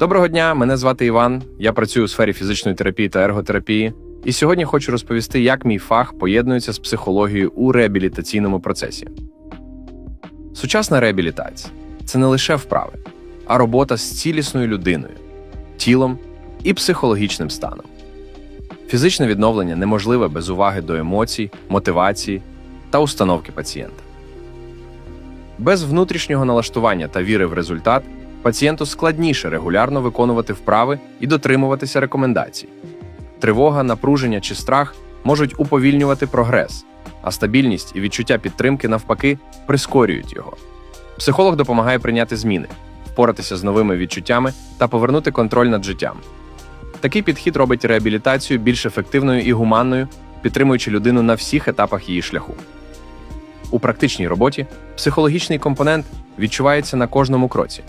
Доброго дня, мене звати Іван. Я працюю у сфері фізичної терапії та ерготерапії. І сьогодні хочу розповісти, як мій фах поєднується з психологією у реабілітаційному процесі. Сучасна реабілітація це не лише вправи, а робота з цілісною людиною, тілом і психологічним станом. Фізичне відновлення неможливе без уваги до емоцій, мотивації та установки пацієнта. Без внутрішнього налаштування та віри в результат пацієнту складніше регулярно виконувати вправи і дотримуватися рекомендацій. Тривога, напруження чи страх можуть уповільнювати прогрес, а стабільність і відчуття підтримки навпаки прискорюють його. Психолог допомагає прийняти зміни, впоратися з новими відчуттями та повернути контроль над життям. Такий підхід робить реабілітацію більш ефективною і гуманною, підтримуючи людину на всіх етапах її шляху. У практичній роботі психологічний компонент відчувається на кожному кроці.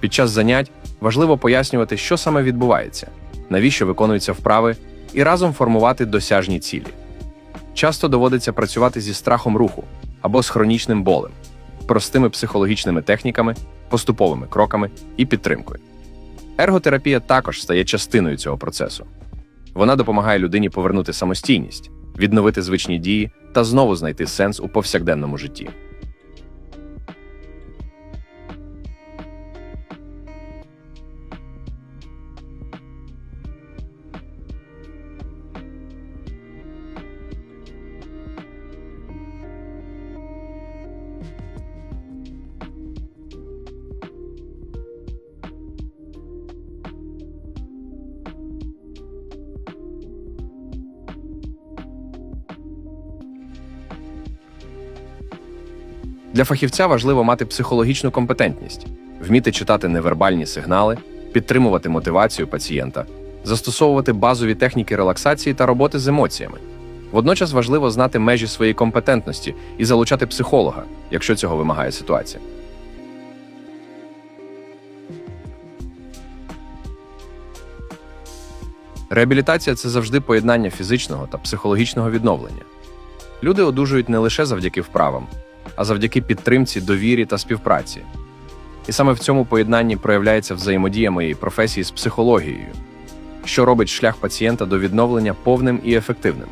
Під час занять важливо пояснювати, що саме відбувається, навіщо виконуються вправи, і разом формувати досяжні цілі. Часто доводиться працювати зі страхом руху або з хронічним болем, простими психологічними техніками, поступовими кроками і підтримкою. Ерготерапія також стає частиною цього процесу. Вона допомагає людині повернути самостійність, відновити звичні дії та знову знайти сенс у повсякденному житті. Для фахівця важливо мати психологічну компетентність, вміти читати невербальні сигнали, підтримувати мотивацію пацієнта, застосовувати базові техніки релаксації та роботи з емоціями. Водночас важливо знати межі своєї компетентності і залучати психолога, якщо цього вимагає ситуація. Реабілітація це завжди поєднання фізичного та психологічного відновлення. Люди одужують не лише завдяки вправам, а завдяки підтримці, довірі та співпраці. І саме в цьому поєднанні проявляється взаємодія моєї професії з психологією, що робить шлях пацієнта до відновлення повним і ефективним.